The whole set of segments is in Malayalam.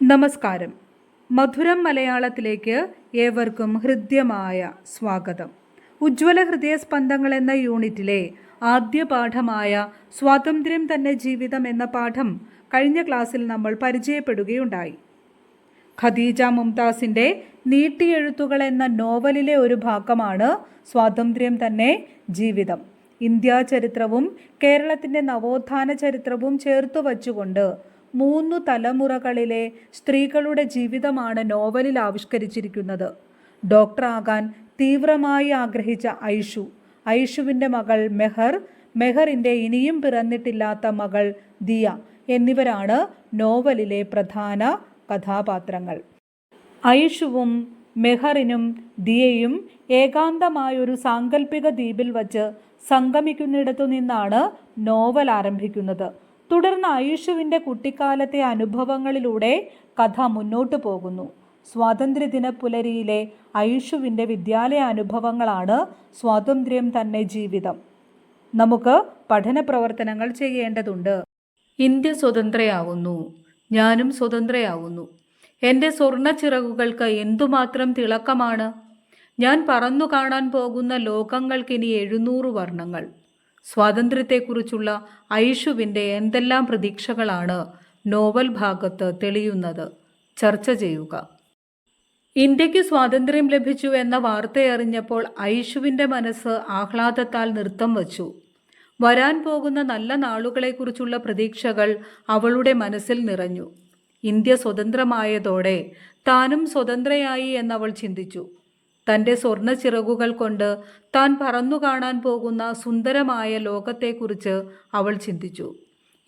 നമസ്കാരം. മധുരം മലയാളത്തിലേക്ക് ഏവർക്കും ഹൃദ്യമായ സ്വാഗതം. ഉജ്ജ്വല ഹൃദയസ്പന്ദങ്ങൾ എന്ന യൂണിറ്റിലെ ആദ്യ പാഠമായ സ്വാതന്ത്ര്യം തന്നെ ജീവിതം എന്ന പാഠം കഴിഞ്ഞ ക്ലാസ്സിൽ നമ്മൾ പരിചയപ്പെടുകയുണ്ടായി. ഖദീജ മുംതാസിന്റെ നീട്ടിയെഴുത്തുകൾ എന്ന നോവലിലെ ഒരു ഭാഗമാണ് സ്വാതന്ത്ര്യം തന്നെ ജീവിതം. ഇന്ത്യാ ചരിത്രവും കേരളത്തിന്റെ നവോത്ഥാന ചരിത്രവും ചേർത്തു വച്ചുകൊണ്ട് മൂന്നു തലമുറകളിലെ സ്ത്രീകളുടെ ജീവിതമാണ് നോവലിൽ ആവിഷ്കരിച്ചിരിക്കുന്നത്. ഡോക്ടറാകാൻ തീവ്രമായി ആഗ്രഹിച്ച ഐഷു. ഐഷുവിന്റെ മകൾ മെഹർ. മെഹറിന്റെ ഇനിയും പിറന്നിട്ടില്ലാത്ത മകൾ ദിയ എന്നിവരാണ് നോവലിലെ പ്രധാന കഥാപാത്രങ്ങൾ. ഐഷുവും മെഹറിനും ദിയയും ഏകാന്തമായൊരു സാങ്കല്പിക ദ്വീപിൽ വച്ച് സംഗമിക്കുന്നിടത്തു നിന്നാണ് നോവൽ ആരംഭിക്കുന്നത്. തുടർന്ന് ആയുഷുവിന്റെ കുട്ടിക്കാലത്തെ അനുഭവങ്ങളിലൂടെ കഥ മുന്നോട്ടു പോകുന്നു. സ്വാതന്ത്ര്യദിന പുലരിയിലെ ആയുഷുവിന്റെ വിദ്യാലയ അനുഭവങ്ങളാണ് സ്വാതന്ത്ര്യം തന്നെ ജീവിതം. നമുക്ക് പഠന പ്രവർത്തനങ്ങൾ ചെയ്യേണ്ടതുണ്ട്. ഇന്ത്യ സ്വതന്ത്രയാവുന്നു. ഞാനും സ്വതന്ത്രയാവുന്നു. എന്റെ സ്വർണ ചിറകുകൾക്ക് എന്തുമാത്രം തിളക്കമാണ്? ഞാൻ പറന്നു കാണാൻ പോകുന്ന ലോകങ്ങൾക്കിനി എഴുന്നൂറ് വർണങ്ങൾ. സ്വാതന്ത്ര്യത്തെക്കുറിച്ചുള്ള ഐഷുവിന്റെ എന്തെല്ലാം പ്രതീക്ഷകളാണ് നോവൽ ഭാഗത്ത് തെളിയുന്നത്. ചർച്ച ചെയ്യുക. ഇന്ത്യയ്ക്ക് സ്വാതന്ത്ര്യം ലഭിച്ചു എന്ന വാർത്തയറിഞ്ഞപ്പോൾ ഐഷുവിന്റെ മനസ്സ് ആഹ്ലാദത്താൽ നൃത്തം വച്ചു. വരാൻ പോകുന്ന നല്ല നാളുകളെക്കുറിച്ചുള്ള പ്രതീക്ഷകൾ അവളുടെ മനസ്സിൽ നിറഞ്ഞു. ഇന്ത്യ സ്വതന്ത്രമായതോടെ താനും സ്വതന്ത്രയായി എന്നവൾ ചിന്തിച്ചു. തന്റെ സ്വർണ ചിറകുകൾ കൊണ്ട് താൻ പറന്നു കാണാൻ പോകുന്ന സുന്ദരമായ ലോകത്തെക്കുറിച്ച് അവൾ ചിന്തിച്ചു.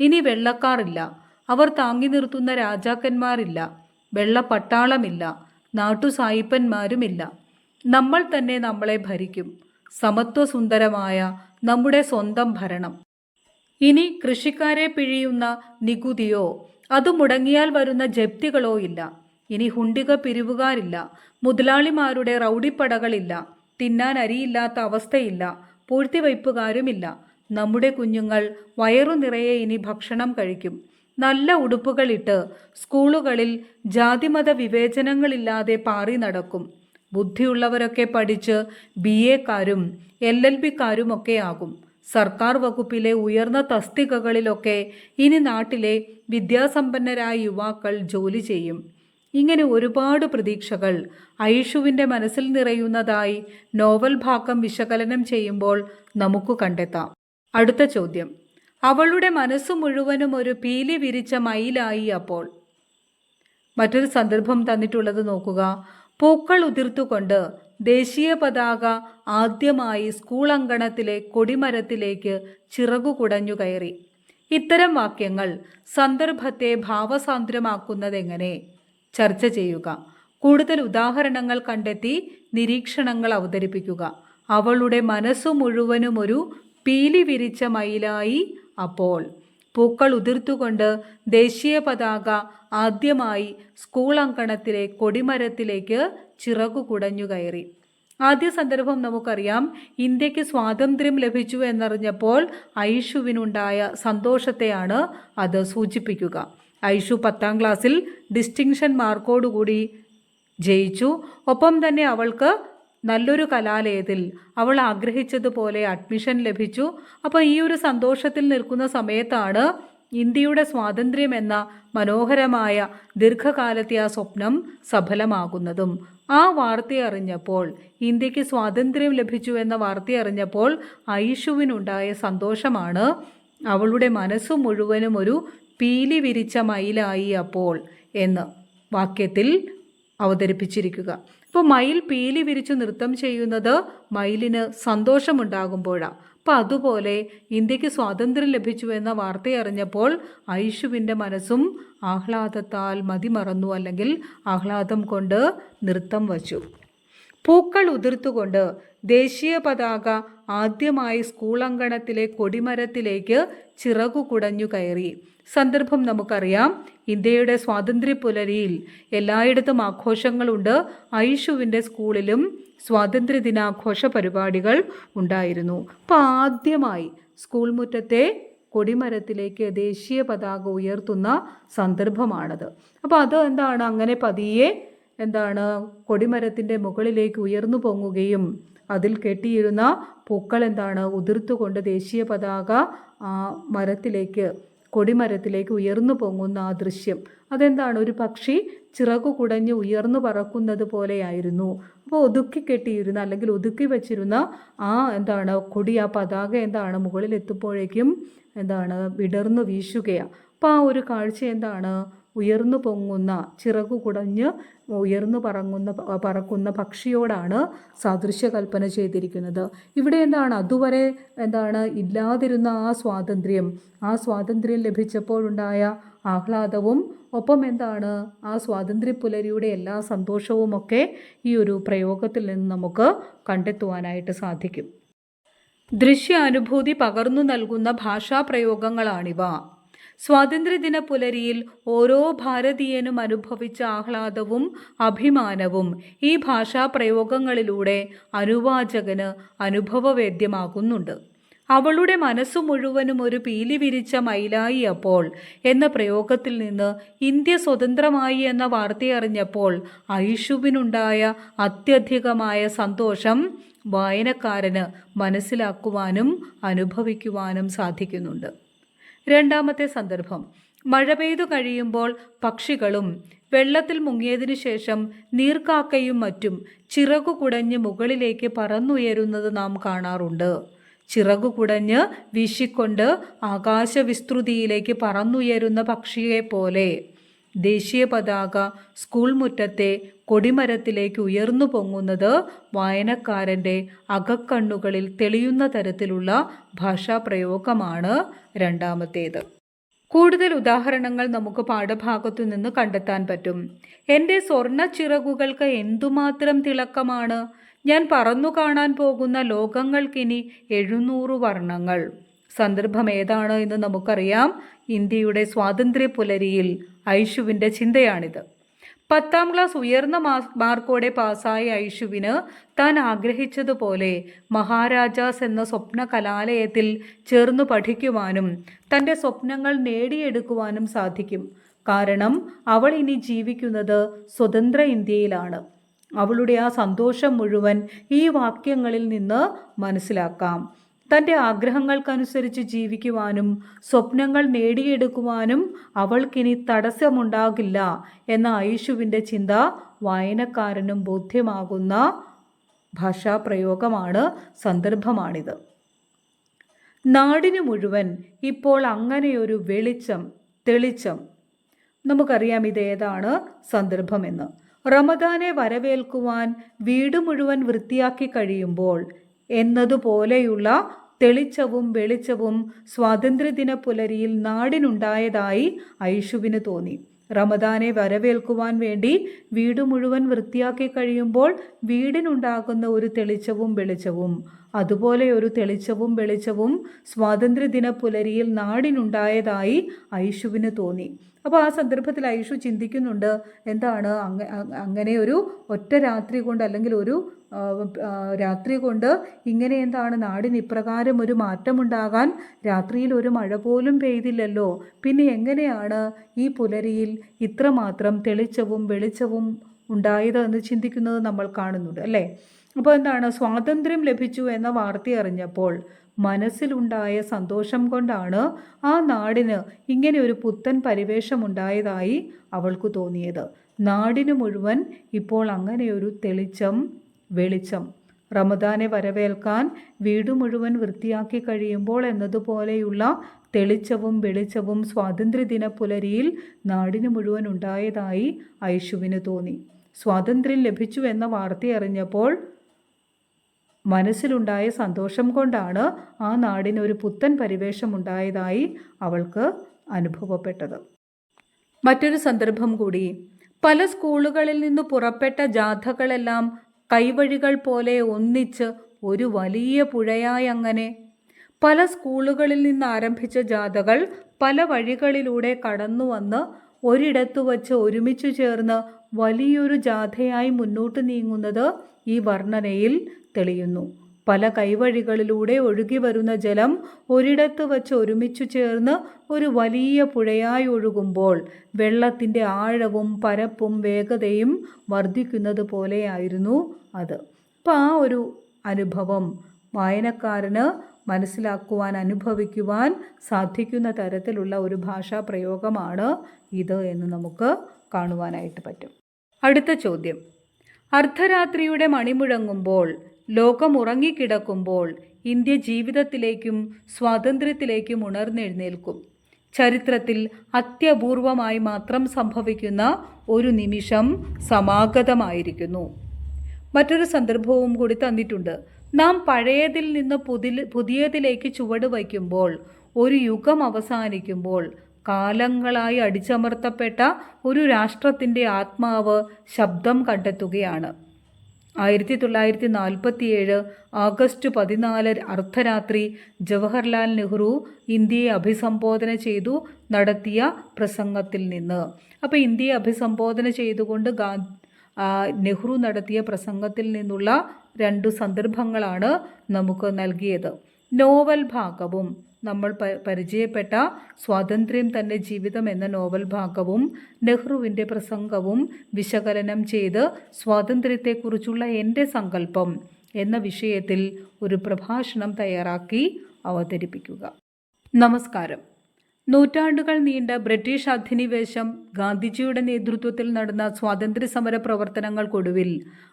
ഇനി വെള്ളക്കാറില്ല. അവർ താങ്ങി നിർത്തുന്ന രാജാക്കന്മാരില്ല. വെള്ളപ്പട്ടാളമില്ല. നാട്ടുസായിപ്പന്മാരുമില്ല. നമ്മൾ തന്നെ നമ്മളെ ഭരിക്കും. സമത്വസുന്ദരമായ നമ്മുടെ സ്വന്തം ഭരണം. ഇനി കൃഷിക്കാരെ പിഴിയുന്ന നികുതിയോ അത് മുടങ്ങിയാൽ വരുന്ന ജപ്തികളോ ഇല്ല. ഇനി ഹുണ്ടിക പിരിവുകാരില്ല. മുതലാളിമാരുടെ റൗഡിപ്പടകളില്ല. തിന്നാൻ അരിയില്ലാത്ത അവസ്ഥയില്ല. പൂഴ്ത്തിവയ്പ്പുകാരുമില്ല. നമ്മുടെ കുഞ്ഞുങ്ങൾ വയറു നിറയെ ഇനി ഭക്ഷണം കഴിക്കും. നല്ല ഉടുപ്പുകളിട്ട് സ്കൂളുകളിൽ ജാതിമത വിവേചനങ്ങളില്ലാതെ പാറി നടക്കും. ബുദ്ധിയുള്ളവരൊക്കെ പഠിച്ച് ബി എക്കാരും എൽ എൽ ബിക്കാരുമൊക്കെ ആകും. സർക്കാർ വകുപ്പിലെ ഉയർന്ന തസ്തികകളിലൊക്കെ ഇനി നാട്ടിലെ വിദ്യാസമ്പന്നരായ യുവാക്കൾ ജോലി ചെയ്യും. ഇങ്ങനെ ഒരുപാട് പ്രതീക്ഷകൾ ഐഷുവിന്റെ മനസ്സിൽ നിറയുന്നതായി നോവൽ ഭാഗം വിശകലനം ചെയ്യുമ്പോൾ നമുക്ക് കണ്ടെത്താം. അടുത്ത ചോദ്യം. അവളുടെ മനസ്സ് മുഴുവനും ഒരു പീലി വിരിച്ച മയിലായി അപ്പോൾ. മറ്റൊരു സന്ദർഭം തന്നിട്ടുള്ളത് നോക്കുക. പൂക്കൾ ഉതിർത്തുകൊണ്ട് ദേശീയ പതാക ആദ്യമായി സ്കൂൾ അങ്കണത്തിലെ കൊടിമരത്തിലേക്ക് ചിറകു കുടഞ്ഞു കയറി. ഇത്തരം വാക്യങ്ങൾ സന്ദർഭത്തെ ഭാവസാന്ദ്രമാക്കുന്നതെങ്ങനെ? ചർച്ച ചെയ്യുക. കൂടുതൽ ഉദാഹരണങ്ങൾ കണ്ടെത്തി നിരീക്ഷണങ്ങൾ അവതരിപ്പിക്കുക. അവളുടെ മനസ്സു മുഴുവനും ഒരു പീലി വിരിച്ച മയിലായി അപ്പോൾ. പൂക്കൾ ഉതിർത്തുകൊണ്ട് ദേശീയ പതാക ആദ്യമായി സ്കൂൾ അങ്കണത്തിലെ കൊടിമരത്തിലേക്ക് ചിറകു കുടഞ്ഞു കയറി. ആദ്യ സന്ദർഭം നമുക്കറിയാം ഇന്ത്യയ്ക്ക് സ്വാതന്ത്ര്യം ലഭിച്ചു എന്നറിഞ്ഞപ്പോൾ ഐഷുവിനുണ്ടായ സന്തോഷത്തെയാണ് അത് സൂചിപ്പിക്കുക. ഐഷു പത്താം ക്ലാസ്സിൽ ഡിസ്റ്റിങ്ഷൻ മാർക്കോടുകൂടി ജയിച്ചു. ഒപ്പം തന്നെ അവൾക്ക് നല്ലൊരു കലാലയത്തിൽ അവൾ ആഗ്രഹിച്ചതുപോലെ അഡ്മിഷൻ ലഭിച്ചു. അപ്പോൾ ഈ ഒരു സന്തോഷത്തിൽ നിൽക്കുന്ന സമയത്താണ് ഇന്ത്യയുടെ സ്വാതന്ത്ര്യം എന്ന മനോഹരമായ ദീർഘകാലത്തെ ആ സ്വപ്നം സഫലമാകുന്നതും. ആ വാർത്ത അറിഞ്ഞപ്പോൾ ഇന്ത്യയ്ക്ക് സ്വാതന്ത്ര്യം ലഭിച്ചു എന്ന വാർത്ത അറിഞ്ഞപ്പോൾ ഐഷുവിനുണ്ടായ സന്തോഷമാണ്. അവളുടെ മനസ്സു മുഴുവനും ഒരു പീലി വിരിച്ച മയിലായി അപ്പോൾ എന്ന് വാക്യത്തിൽ അവതരിപ്പിച്ചിരിക്കുക. ഇപ്പോൾ മയിൽ പീലി വിരിച്ച് നൃത്തം ചെയ്യുന്നത് മയിലിന് സന്തോഷമുണ്ടാകുമ്പോഴാണ് അപ്പോൾ അതുപോലെ ഇന്ത്യയ്ക്ക് സ്വാതന്ത്ര്യം ലഭിച്ചു എന്ന വാർത്ത അറിഞ്ഞപ്പോൾ ഐഷുവിന്റെ മനസ്സും ആഹ്ലാദത്താൽ മതിമറന്നു അല്ലെങ്കിൽ ആഹ്ലാദം കൊണ്ട് നൃത്തം വച്ചു. പൂക്കൾ ഉതിർത്തുകൊണ്ട് ദേശീയ പതാക ആദ്യമായി സ്കൂൾ അങ്കണത്തിലെ കൊടിമരത്തിലേക്ക് ചിറകു കുടഞ്ഞു കയറി. സന്ദർഭം നമുക്കറിയാം. ഇന്ത്യയുടെ സ്വാതന്ത്ര്യ പുലരിയിൽ എല്ലായിടത്തും ആഘോഷങ്ങളുണ്ട്. ഐഷുവിന്റെ സ്കൂളിലും സ്വാതന്ത്ര്യ ദിനാഘോഷ പരിപാടികൾ ഉണ്ടായിരുന്നു. അപ്പോൾ ആദ്യമായി സ്കൂൾ മുറ്റത്തെ കൊടിമരത്തിലേക്ക് ദേശീയ പതാക ഉയർത്തുന്ന സന്ദർഭമാണത്. അപ്പോൾ അത് എന്താണ്? അങ്ങനെ പതിയെ എന്താണ്? കൊടിമരത്തിന്റെ മുകളിലേക്ക് ഉയർന്നു പൊങ്ങുകയും അതിൽ കെട്ടിയിരുന്ന പൂക്കൾ എന്താണ്? ഉതിർത്തുകൊണ്ട് ദേശീയ പതാക മരത്തിലേക്ക് കൊടിമരത്തിലേക്ക് ഉയർന്നു പൊങ്ങുന്ന ആ ദൃശ്യം. അതെന്താണ്? ഒരു പക്ഷി ചിറകു കുടഞ്ഞ് ഉയർന്നു പറക്കുന്നത് പോലെയായിരുന്നു. അപ്പോൾ ഒതുക്കി കെട്ടിയിരുന്ന അല്ലെങ്കിൽ ഒതുക്കി വെച്ചിരുന്ന ആ എന്താണ്? കൊടി ആ പതാക എന്താണ്? മുകളിൽ എത്തുമ്പോഴേക്കും എന്താണ്? വിടർന്നു വീശുകയാണ് അപ്പോൾ ആ ഒരു കാഴ്ച എന്താണ്? ഉയർന്നു പൊങ്ങുന്ന ചിറകു കുടഞ്ഞ് ഉയർന്നു പറങ്ങുന്ന പറക്കുന്ന പക്ഷിയോടാണ് സാദൃശ്യകൽപ്പന ചെയ്തിരിക്കുന്നത്. ഇവിടെ എന്താണ്? അതുവരെ എന്താണ്? ഇല്ലാതിരുന്ന ആ സ്വാതന്ത്ര്യം. ആ സ്വാതന്ത്ര്യം ലഭിച്ചപ്പോഴുണ്ടായ ആഹ്ലാദവും ഒപ്പം എന്താണ്? ആ സ്വാതന്ത്ര്യ പുലരിയുടെ എല്ലാ സന്തോഷവുമൊക്കെ ഈ ഒരു പ്രയോഗത്തിൽ നിന്ന് നമുക്ക് കണ്ടെത്തുവാനായിട്ട് സാധിക്കും. ദൃശ്യാനുഭൂതി പകർന്നു നൽകുന്ന ഭാഷാപ്രയോഗങ്ങളാണിവ. സ്വാതന്ത്ര്യദിന പുലരിയിൽ ഓരോ ഭാരതീയനും അനുഭവിച്ച ആഹ്ലാദവും അഭിമാനവും ഈ ഭാഷാ പ്രയോഗങ്ങളിലൂടെ അനുവാചകന് അനുഭവവേദ്യമാകുന്നുണ്ട്. അവളുടെ മനസ്സു മുഴുവനും ഒരു പീലി വിരിച്ച മൈലായി അപ്പോൾ എന്ന പ്രയോഗത്തിൽ നിന്ന് ഇന്ത്യ സ്വതന്ത്രമായി എന്ന വാർത്തയറിഞ്ഞപ്പോൾ ഐഷുവിനുണ്ടായ അത്യധികമായ സന്തോഷം വായനക്കാരന് മനസ്സിലാക്കുവാനും അനുഭവിക്കുവാനും സാധിക്കുന്നുണ്ട്. രണ്ടാമത്തെ സന്ദർഭം. മഴ പെയ്തു കഴിയുമ്പോൾ പക്ഷികളും വെള്ളത്തിൽ മുങ്ങിയതിനു ശേഷം നീർക്കാക്കയും മറ്റും ചിറകു കുടഞ്ഞ് മുകളിലേക്ക് പറന്നുയരുന്നത് നാം കാണാറുണ്ട്. ചിറകു കുടഞ്ഞ് വീശിക്കൊണ്ട് ആകാശവിസ്തൃതിയിലേക്ക് പറന്നുയരുന്ന പക്ഷിയെ പോലെ ദേശീയ പതാക സ്കൂൾ മുറ്റത്തെ കൊടിമരത്തിലേക്ക് ഉയർന്നു പൊങ്ങുന്നത് വായനക്കാരന്റെ അകക്കണ്ണുകളിൽ തെളിയുന്ന തരത്തിലുള്ള ഭാഷാപ്രയോഗമാണ് രണ്ടാമത്തേത്. കൂടുതൽ ഉദാഹരണങ്ങൾ നമുക്ക് പാഠഭാഗത്തു നിന്ന് കണ്ടെത്താൻ പറ്റും. എന്റെ സ്വർണ ചിറകുകൾക്ക് എന്തുമാത്രം തിളക്കമാണ്? ഞാൻ പറന്നു കാണാൻ പോകുന്ന ലോകങ്ങൾക്കിനി എഴുന്നൂറ് വർണങ്ങൾ. സന്ദർഭം ഏതാണ് എന്ന് നമുക്കറിയാം. ഇന്ത്യയുടെ സ്വാതന്ത്ര്യ പുലരിയിൽ ഐഷുവിന്റെ ചിന്തയാണിത്. പത്താം ക്ലാസ് ഉയർന്ന മാർക്കോടെ പാസ്സായ ഐഷുവിന് താൻ ആഗ്രഹിച്ചതുപോലെ മഹാരാജാസ് എന്ന സ്വപ്ന കലാലയത്തിൽ ചേർന്നു പഠിക്കുവാനും തന്റെ സ്വപ്നങ്ങൾ നേടിയെടുക്കുവാനും സാധിക്കും. കാരണം അവൾ ഇനി ജീവിക്കുന്നത് സ്വതന്ത്ര ഇന്ത്യയിലാണ്. അവളുടെ ആ സന്തോഷം മുഴുവൻ ഈ വാക്യങ്ങളിൽ നിന്ന് മനസ്സിലാക്കാം. തന്റെ ആഗ്രഹങ്ങൾക്കനുസരിച്ച് ജീവിക്കുവാനും സ്വപ്നങ്ങൾ നേടിയെടുക്കുവാനും അവൾക്കിനി തടസ്സമുണ്ടാകില്ല എന്ന ഐഷുവിന്റെ ചിന്ത വായനക്കാരനും ബോധ്യമാകുന്ന ഭാഷാപ്രയോഗമാണ് സന്ദർഭമാണിത്. നാടിനു മുഴുവൻ ഇപ്പോൾ അങ്ങനെയൊരു വെളിച്ചം തെളിച്ചം നമുക്കറിയാം ഇതേതാണ് സന്ദർഭമെന്ന്. റമദാനെ വരവേൽക്കുവാൻ വീട് മുഴുവൻ വൃത്തിയാക്കി കഴിയുമ്പോൾ എന്നതുപോലെയുള്ള തെളിച്ചവും വെളിച്ചവും സ്വാതന്ത്ര്യദിന പുലരിയിൽ നാടിനുണ്ടായതായി ഐഷുവിന് തോന്നി. റമദാനെ വരവേൽക്കുവാൻ വേണ്ടി വീട് മുഴുവൻ വൃത്തിയാക്കി കഴിയുമ്പോൾ വീടിനുണ്ടാകുന്ന ഒരു തെളിച്ചവും വെളിച്ചവും അതുപോലെ ഒരു തെളിച്ചവും വെളിച്ചവും സ്വാതന്ത്ര്യദിന പുലരിയിൽ നാടിനുണ്ടായതായി ഐഷുവിന് തോന്നി. അപ്പോൾ ആ സന്ദർഭത്തിൽ ഐഷു ചിന്തിക്കുന്നുണ്ട് എന്താണ് അങ്ങനെ ഒരു ഒറ്റ രാത്രി കൊണ്ട് അല്ലെങ്കിൽ ഒരു രാത്രി കൊണ്ട് ഇങ്ങനെ എന്താണ് നാടിന് ഇപ്രകാരം ഒരു മാറ്റമുണ്ടാകാൻ രാത്രിയിൽ ഒരു മഴ പോലും പെയ്തില്ലല്ലോ. പിന്നെ എങ്ങനെയാണ് ഈ പുലരിയിൽ ഇത്രമാത്രം തെളിച്ചവും വെളിച്ചവും ഉണ്ടായത് എന്ന് ചിന്തിക്കുന്നത് നമ്മൾ കാണുന്നുണ്ട് അല്ലേ? അപ്പോൾ എന്താണ്? സ്വാതന്ത്ര്യം ലഭിച്ചു എന്ന വാർത്ത അറിഞ്ഞപ്പോൾ മനസ്സിലുണ്ടായ സന്തോഷം കൊണ്ടാണ് ആ നാടിന് ഇങ്ങനെ ഒരു പുത്തൻ പരിവേഷമുണ്ടായതായി അവൾക്ക് തോന്നിയത്. നാടിന് മുഴുവൻ ഇപ്പോൾ അങ്ങനെ ഒരു തെളിച്ചം വെളിച്ചം റമദാനെ വരവേൽക്കാൻ വീട് മുഴുവൻ വൃത്തിയാക്കി കഴിയുമ്പോൾ എന്നതുപോലെയുള്ള തെളിച്ചവും വെളിച്ചവും സ്വാതന്ത്ര്യദിന പുലരിയിൽ നാടിന് മുഴുവൻ ഉണ്ടായതായി ഐഷുവിന് തോന്നി. സ്വാതന്ത്ര്യം ലഭിച്ചു എന്ന വാർത്ത അറിഞ്ഞപ്പോൾ മനസ്സിലുണ്ടായ സന്തോഷം കൊണ്ടാണ് ആ നാടിന് ഒരു പുത്തൻ പരിവേഷമുണ്ടായതായി അവൾക്ക് അനുഭവപ്പെട്ടത്. മറ്റൊരു സന്ദർഭം കൂടി. പല സ്കൂളുകളിൽ നിന്ന് പുറപ്പെട്ട ജാഥകളെല്ലാം കൈവഴികൾ പോലെ ഒന്നിച്ച് ഒരു വലിയ പുഴയായി അങ്ങനെ. പല സ്കൂളുകളിൽ നിന്ന് ആരംഭിച്ച ജാഥകൾ പല വഴികളിലൂടെ കടന്നു വന്ന് ഒരിടത്തു വച്ച് ഒരുമിച്ചു ചേർന്ന് വലിയൊരു ജാഥയായി മുന്നോട്ട് നീങ്ങുന്നത് ഈ വർണനയിൽ തെളിയുന്നു. പല കൈവഴികളിലൂടെ ഒഴുകി വരുന്ന ജലം ഒരിടത്ത് വച്ച് ഒരുമിച്ചു ചേർന്ന് ഒരു വലിയ പുഴയായി ഒഴുകുമ്പോൾ വെള്ളത്തിന്റെ ആഴവും പരപ്പും വേഗതയും വർദ്ധിക്കുന്നത് പോലെയായിരുന്നു അത്. അപ്പം ആ ഒരു അനുഭവം വായനക്കാരന് മനസ്സിലാക്കുവാൻ അനുഭവിക്കുവാൻ സാധിക്കുന്ന തരത്തിലുള്ള ഒരു ഭാഷാ പ്രയോഗമാണ് ഇത് എന്ന് നമുക്ക് കാണുവാനായിട്ട് പറ്റും. അടുത്ത ചോദ്യം. അർദ്ധരാത്രിയുടെ മണിമുഴങ്ങുമ്പോൾ ലോകം ഉറങ്ങിക്കിടക്കുമ്പോൾ ഇന്ത്യ ജീവിതത്തിലേക്കും സ്വാതന്ത്ര്യത്തിലേക്കും ഉണർന്നെഴുന്നേൽക്കും. ചരിത്രത്തിൽ അത്യപൂർവമായി മാത്രം സംഭവിക്കുന്ന ഒരു നിമിഷം സമാഗതമായിരിക്കുന്നു. മറ്റൊരു സന്ദർഭവും കൂടി തന്നിട്ടുണ്ട്. നാം പഴയതിൽ നിന്ന് പുതിയ പുതിയതിലേക്ക് ചുവട് വയ്ക്കുമ്പോൾ ഒരു യുഗം അവസാനിക്കുമ്പോൾ കാലങ്ങളായി അടിച്ചമർത്തപ്പെട്ട ഒരു രാഷ്ട്രത്തിന്റെ ആത്മാവ് ശബ്ദം കണ്ടെത്തുകയാണ്. ആയിരത്തി തൊള്ളായിരത്തി നാൽപ്പത്തിയേഴ് ആഗസ്റ്റ് പതിനാല് അർദ്ധരാത്രി ജവഹർലാൽ നെഹ്റു ഇന്ത്യയെ അഭിസംബോധന ചെയ്തു നടത്തിയ പ്രസംഗത്തിൽ നിന്ന്. അപ്പോൾ ഇന്ത്യയെ അഭിസംബോധന ചെയ്തുകൊണ്ട് ഗാ നെഹ്റു നടത്തിയ പ്രസംഗത്തിൽ നിന്നുള്ള രണ്ട് സന്ദർഭങ്ങളാണ് നമുക്ക് നൽകിയത്. നോവൽ ഭാഗവും നമ്മൾ പരിചയപ്പെട്ട സ്വാതന്ത്ര്യം തന്നെ ജീവിതം എന്ന നോവൽ ഭാഗവും നെഹ്റുവിന്റെ പ്രസംഗവും വിശകലനം ചെയ്ത് സ്വാതന്ത്ര്യത്തെക്കുറിച്ചുള്ള എന്റെ സങ്കല്പം എന്ന വിഷയത്തിൽ ഒരു പ്രഭാഷണം തയ്യാറാക്കി അവതരിപ്പിക്കുക. നമസ്കാരം. നൂറ്റാണ്ടുകൾ നീണ്ട ബ്രിട്ടീഷ് അധിനിവേശം ഗാന്ധിജിയുടെ നേതൃത്വത്തിൽ നടന്ന സ്വാതന്ത്ര്യ സമര പ്രവർത്തനങ്ങൾക്കൊടുവിൽ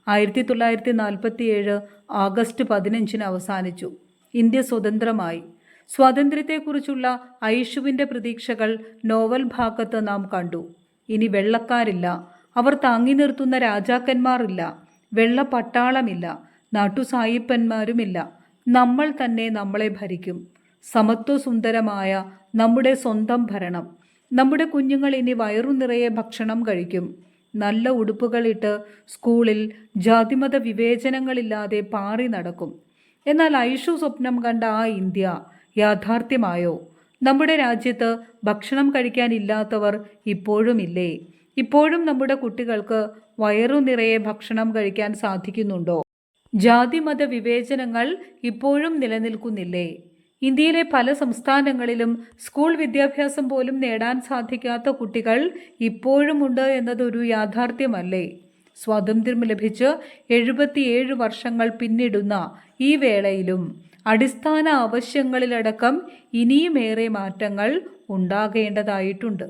ആയിരത്തി തൊള്ളായിരത്തി നാൽപ്പത്തിയേഴ് ആഗസ്റ്റ് പതിനഞ്ചിന് അവസാനിച്ചു. ഇന്ത്യ സ്വതന്ത്രമായി. സ്വാതന്ത്ര്യത്തെക്കുറിച്ചുള്ള ഐഷുവിന്റെ പ്രതീക്ഷകൾ നോവൽ ഭാഗത്ത് നാം കണ്ടു. ഇനി വെള്ളക്കാരില്ല. അവർ താങ്ങി നിർത്തുന്ന രാജാക്കന്മാരില്ല. വെള്ള പട്ടാളമില്ല നാട്ടുസായിപ്പന്മാരുമില്ല. നമ്മൾ തന്നെ നമ്മളെ ഭരിക്കും. സമത്വസുന്ദരമായ നമ്മുടെ സ്വന്തം ഭരണം. നമ്മുടെ കുഞ്ഞുങ്ങൾ ഇനി വയറു നിറയെ ഭക്ഷണം കഴിക്കും. നല്ല ഉടുപ്പുകളിട്ട് സ്കൂളിൽ ജാതിമത വിവേചനങ്ങളില്ലാതെ പാറി നടക്കും. എന്നാൽ ഐഷു സ്വപ്നം കണ്ട ആ ഇന്ത്യ യാഥാർത്ഥ്യമായോ? നമ്മുടെ രാജ്യത്ത് ഭക്ഷണം കഴിക്കാനില്ലാത്തവർ ഇപ്പോഴുമില്ലേ? ഇപ്പോഴും നമ്മുടെ കുട്ടികൾക്ക് വയറു നിറയെ ഭക്ഷണം കഴിക്കാൻ സാധിക്കുന്നുണ്ടോ? ജാതിമത വിവേചനങ്ങൾ ഇപ്പോഴും നിലനിൽക്കുന്നില്ലേ? ഇന്ത്യയിലെ പല സംസ്ഥാനങ്ങളിലും സ്കൂൾ വിദ്യാഭ്യാസം പോലും നേടാൻ സാധിക്കാത്ത കുട്ടികൾ ഇപ്പോഴുമുണ്ട് എന്നതൊരു യാഥാർത്ഥ്യമല്ലേ? സ്വാതന്ത്ര്യം ലഭിച്ച് എഴുപത്തിയേഴ് വർഷങ്ങൾ പിന്നിടുന്ന ഈ വേളയിലും അടിസ്ഥാന ആവശ്യങ്ങളിലടക്കം ഇനിയുമേറെ മാറ്റങ്ങൾ ഉണ്ടാകേണ്ടതായിട്ടുണ്ട്.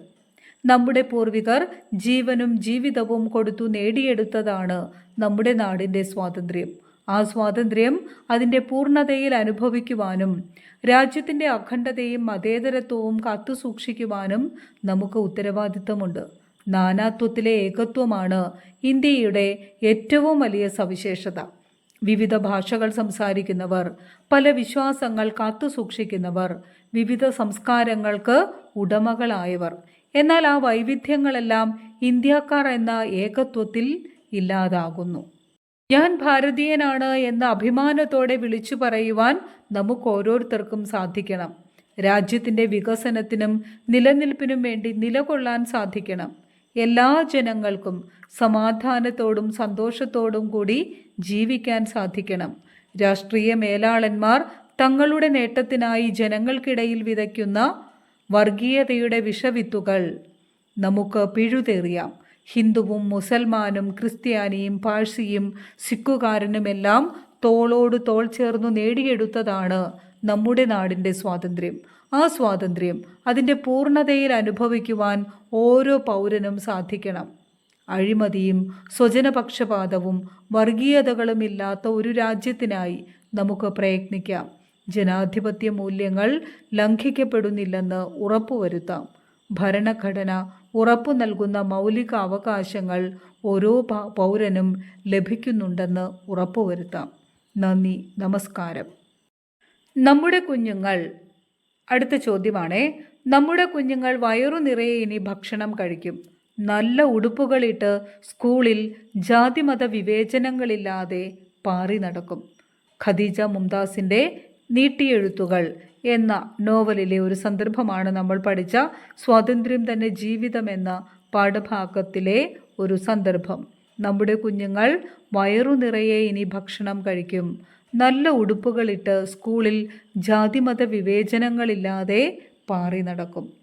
നമ്മുടെ പൂർവികർ ജീവനും ജീവിതവും കൊടുത്തു നേടിയെടുത്തതാണ് നമ്മുടെ നാടിന്റെ സ്വാതന്ത്ര്യം. ആ സ്വാതന്ത്ര്യം അതിന്റെ പൂർണതയിൽ അനുഭവിക്കുവാനും രാജ്യത്തിന്റെ അഖണ്ഡതയും മതേതരത്വവും കാത്തുസൂക്ഷിക്കുവാനും നമുക്ക് ഉത്തരവാദിത്തമുണ്ട്. നാനാത്വത്തിലെ ഏകത്വമാണ് ഇന്ത്യയുടെ ഏറ്റവും വലിയ സവിശേഷത. വിവിധ ഭാഷകൾ സംസാരിക്കുന്നവർ പല വിശ്വാസങ്ങൾ കാത്തുസൂക്ഷിക്കുന്നവർ വിവിധ സംസ്കാരങ്ങൾക്ക് ഉടമകളായവർ. എന്നാൽ ആ വൈവിധ്യങ്ങളെല്ലാം ഇന്ത്യക്കാർ എന്ന ഏകത്വത്തിൽ ഇല്ലാതാകുന്നു. ഞാൻ ഭാരതീയനാണ് എന്ന അഭിമാനത്തോടെ വിളിച്ചു പറയുവാൻ നമുക്ക് ഓരോരുത്തർക്കും സാധിക്കണം. രാജ്യത്തിന്റെ വികസനത്തിനും നിലനിൽപ്പിനും വേണ്ടി നിലകൊള്ളാൻ സാധിക്കണം. എല്ലാ ജനങ്ങൾക്കും സമാധാനത്തോടും സന്തോഷത്തോടും കൂടി ജീവിക്കാൻ സാധിക്കണം. രാഷ്ട്രീയ മേലാളന്മാർ തങ്ങളുടെ നേട്ടത്തിനായി ജനങ്ങൾക്കിടയിൽ വിതയ്ക്കുന്ന വർഗീയതയുടെ വിഷവിത്തുകൾ. നമുക്ക് പിഴുതെറിയാം. ഹിന്ദുവും മുസൽമാനും ക്രിസ്ത്യാനിയും പാഴ്സിയും സിഖുകാരനുമെല്ലാം തോളോട് തോൾ ചേർന്നു നേടിയെടുത്തതാണ് നമ്മുടെ നാടിന്റെ സ്വാതന്ത്ര്യം. ആ സ്വാതന്ത്ര്യം അതിന്റെ പൂർണതയിൽ അനുഭവിക്കുവാൻ ഓരോ പൗരനും സാധിക്കണം. അഴിമതിയും സ്വജനപക്ഷപാതവും വർഗീയതകളും ഇല്ലാത്ത ഒരു രാജ്യത്തിനായി നമുക്ക് പ്രയത്നിക്കാം. ജനാധിപത്യ മൂല്യങ്ങൾ ലംഘിക്കപ്പെടുന്നില്ലെന്ന് ഉറപ്പുവരുത്താം. ഭരണഘടന ഉറപ്പു നൽകുന്ന മൗലിക അവകാശങ്ങൾ ഓരോ പൗരനും ലഭിക്കുന്നുണ്ടെന്ന് ഉറപ്പുവരുത്താം. നന്ദി നമസ്കാരം. നമ്മുടെ കുഞ്ഞുങ്ങൾ അടുത്ത ചോദ്യമാണേ നമ്മുടെ കുഞ്ഞുങ്ങൾ വയറു നിറയെ ഇനി ഭക്ഷണം കഴിക്കും. നല്ല ഉടുപ്പുകളിട്ട് സ്കൂളിൽ ജാതിമത വിവേചനങ്ങളില്ലാതെ പാറി നടക്കും. ഖദീജ മുംതാസിന്റെ നീട്ടിയെഴുത്തുകൾ എന്ന നോവലിലെ ഒരു സന്ദർഭമാണ് നമ്മൾ പഠിച്ച സ്വാതന്ത്ര്യം തന്നെ ജീവിതം എന്ന പാഠഭാഗത്തിലെ ഒരു സന്ദർഭം. നമ്മുടെ കുഞ്ഞുങ്ങൾ വയറു നിറയെ ഇനി ഭക്ഷണം കഴിക്കും. നല്ല ഉടുപ്പുകളിട്ട് സ്കൂളിൽ ജാതിമത വിവേചനങ്ങളില്ലാതെ പാറി നടക്കും.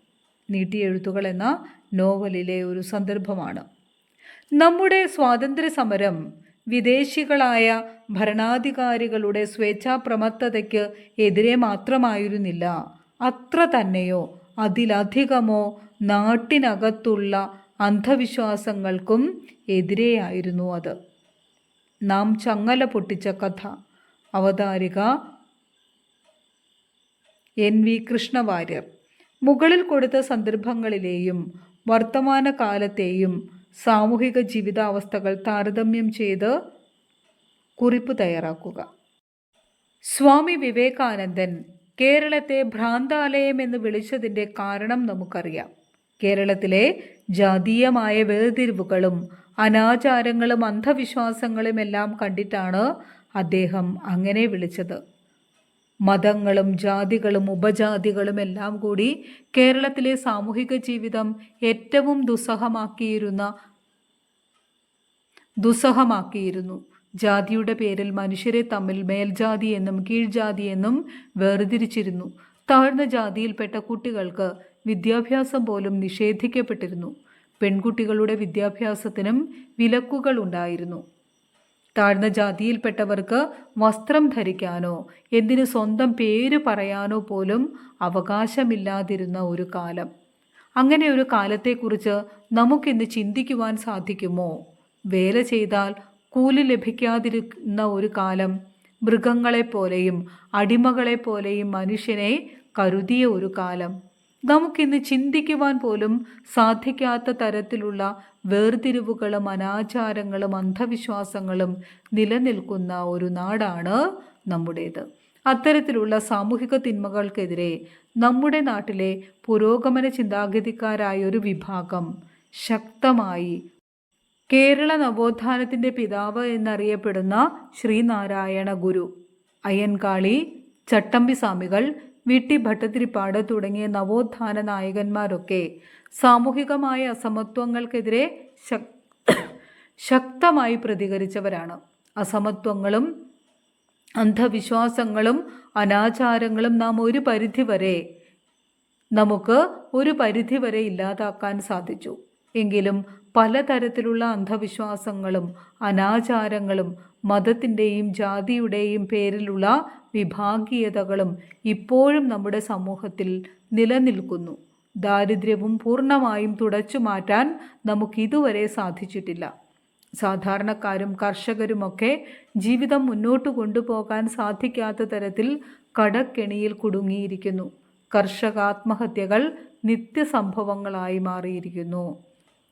നീട്ടിയെഴുത്തുകൾ എന്ന നോവലിലെ ഒരു സന്ദർഭമാണ്. നമ്മുടെ സ്വാതന്ത്ര്യ സമരം വിദേശികളായ ഭരണാധികാരികളുടെ സ്വേച്ഛാപ്രമത്തതയ്ക്ക് എതിരെ മാത്രമായിരുന്നില്ല. അത്ര തന്നെയോ അതിലധികമോ നാട്ടിനകത്തുള്ള അന്ധവിശ്വാസങ്ങൾക്കും എതിരെയായിരുന്നു അത്. നാം ചങ്ങല പൊട്ടിച്ച കഥ. അവതാരിക എൻ വി കൃഷ്ണവാര്യർ. മുകളിൽ കൊടുത്ത സന്ദർഭങ്ങളിലെയും വർത്തമാനകാലത്തെയും സാമൂഹിക ജീവിതാവസ്ഥകൾ താരതമ്യം ചെയ്ത് കുറിപ്പ് തയ്യാറാക്കുക. സ്വാമി വിവേകാനന്ദൻ കേരളത്തെ ഭ്രാന്താലയം എന്ന് വിളിച്ചതിന്റെ കാരണം നമുക്കറിയാം. കേരളത്തിലെ ജാതീയമായ വേർതിരിവുകളും അനാചാരങ്ങളും അന്ധവിശ്വാസങ്ങളും എല്ലാം കണ്ടിട്ടാണ് അദ്ദേഹം അങ്ങനെ വിളിച്ചത്. മതങ്ങളും ജാതികളും ഉപജാതികളും എല്ലാം കൂടി കേരളത്തിലെ സാമൂഹിക ജീവിതം ഏറ്റവും ദുസ്സഹമാക്കിയിരുന്ന ദുസ്സഹമാക്കിയിരുന്നു. ജാതിയുടെ പേരിൽ മനുഷ്യരെ തമ്മിൽ മേൽജാതി എന്നും കീഴ്ജാതി എന്നും വേർതിരിച്ചിരുന്നു. താഴ്ന്ന ജാതിയിൽപ്പെട്ട കുട്ടികൾക്ക് വിദ്യാഭ്യാസം പോലും നിഷേധിക്കപ്പെട്ടിരുന്നു. പെൺകുട്ടികളുടെ വിദ്യാഭ്യാസത്തിനും വിലക്കുകൾ ഉണ്ടായിരുന്നു. താഴ്ന്ന ജാതിയിൽപ്പെട്ടവർക്ക് വസ്ത്രം ധരിക്കാനോ എന്തിന് സ്വന്തം പേര് പറയാനോ പോലും അവകാശമില്ലാതിരുന്ന ഒരു കാലം. അങ്ങനെ ഒരു കാലത്തെക്കുറിച്ച് നമുക്കിന്ന് ചിന്തിക്കുവാൻ സാധിക്കുമോ? വേല ചെയ്താൽ കൂലി ലഭിക്കാതിരുന്ന ഒരു കാലം മൃഗങ്ങളെപ്പോലെയും അടിമകളെപ്പോലെയും മനുഷ്യനെ കരുതിയ ഒരു കാലം. നമുക്കിന്ന് ചിന്തിക്കുവാൻ പോലും സാധിക്കാത്ത തരത്തിലുള്ള വേർതിരിവുകളും അനാചാരങ്ങളും അന്ധവിശ്വാസങ്ങളും നിലനിൽക്കുന്ന ഒരു നാടാണ് നമ്മുടേത്. അത്തരത്തിലുള്ള സാമൂഹിക തിന്മകൾക്കെതിരെ നമ്മുടെ നാട്ടിലെ പുരോഗമന ചിന്താഗതിക്കാരായ ഒരു വിഭാഗം ശക്തമായി കേരള നവോത്ഥാനത്തിന്റെ പിതാവ് എന്നറിയപ്പെടുന്ന ശ്രീനാരായണ ഗുരു അയ്യൻകാളി ചട്ടമ്പി സ്വാമികൾ വി ടി ഭട്ടതിരിപ്പാട് തുടങ്ങിയ നവോത്ഥാന നായകന്മാരൊക്കെ സാമൂഹികമായ അസമത്വങ്ങൾക്കെതിരെ ശക്തമായി പ്രതികരിച്ചവരാണ്. അസമത്വങ്ങളും അന്ധവിശ്വാസങ്ങളും അനാചാരങ്ങളും നാം ഒരു പരിധിവരെ നമുക്ക് ഒരു പരിധിവരെ ഇല്ലാതാക്കാൻ സാധിച്ചു. എങ്കിലും പലതരത്തിലുള്ള അന്ധവിശ്വാസങ്ങളും അനാചാരങ്ങളും മതത്തിന്റെയും ജാതിയുടെയും പേരിലുള്ള വിഭാഗീയതകളും ഇപ്പോഴും നമ്മുടെ സമൂഹത്തിൽ നിലനിൽക്കുന്നു. ദാരിദ്ര്യവും പൂർണമായും തുടച്ചു മാറ്റാൻ നമുക്കിതുവരെ സാധിച്ചിട്ടില്ല. സാധാരണക്കാരും കർഷകരുമൊക്കെ ജീവിതം മുന്നോട്ട് കൊണ്ടുപോകാൻ സാധിക്കാത്ത തരത്തിൽ കടക്കെണിയിൽ കുടുങ്ങിയിരിക്കുന്നു. കർഷകാത്മഹത്യകൾ നിത്യസംഭവങ്ങളായി മാറിയിരിക്കുന്നു.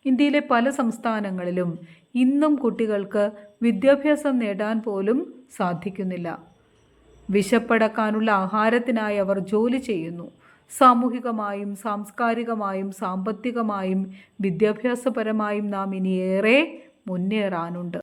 ഇന്ത്യയിലെ പല സംസ്ഥാനങ്ങളിലും ഇന്നും കുട്ടികൾക്ക് വിദ്യാഭ്യാസം നേടാൻ പോലും സാധിക്കുന്നില്ല. വിശപ്പടക്കാനുള്ള ആഹാരത്തിനായി അവർ ജോലി ചെയ്യുന്നു. സാമൂഹികമായും സാംസ്കാരികമായും സാമ്പത്തികമായും വിദ്യാഭ്യാസപരമായും നാം ഇനിയേറെ മുന്നേറാനുണ്ട്.